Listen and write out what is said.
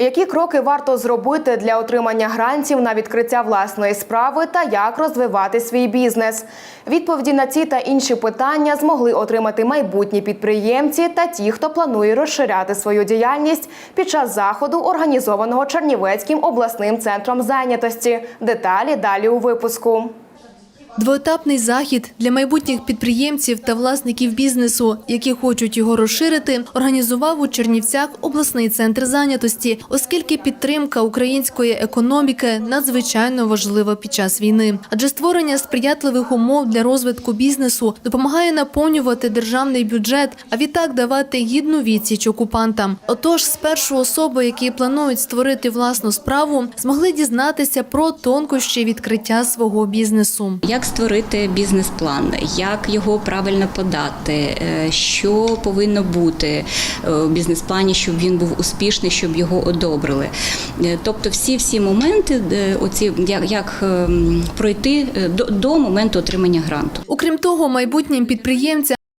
Які кроки варто зробити для отримання грантів на відкриття власної справи та як розвивати свій бізнес? Відповіді на ці та інші питання змогли отримати майбутні підприємці та ті, хто планує розширяти свою діяльність під час заходу, організованого Чернівецьким обласним центром зайнятості. Деталі далі у випуску. Двоетапний захід для майбутніх підприємців та власників бізнесу, які хочуть його розширити, організував у Чернівцях обласний центр зайнятості, оскільки підтримка української економіки надзвичайно важлива під час війни. Адже створення сприятливих умов для розвитку бізнесу допомагає наповнювати державний бюджет, а відтак давати гідну відсіч окупантам. Отож, спершу особи, які планують створити власну справу, змогли дізнатися про тонкощі відкриття свого бізнесу. Як створити бізнес-план, як його правильно подати, е, що повинно бути е, у бізнес-плані, щоб він був успішний, щоб його одобрили. Е, Тобто, всі всі моменти, оці як, як ем, пройти до, до моменту отримання гранту. Окрім того, майбутнім підприємцям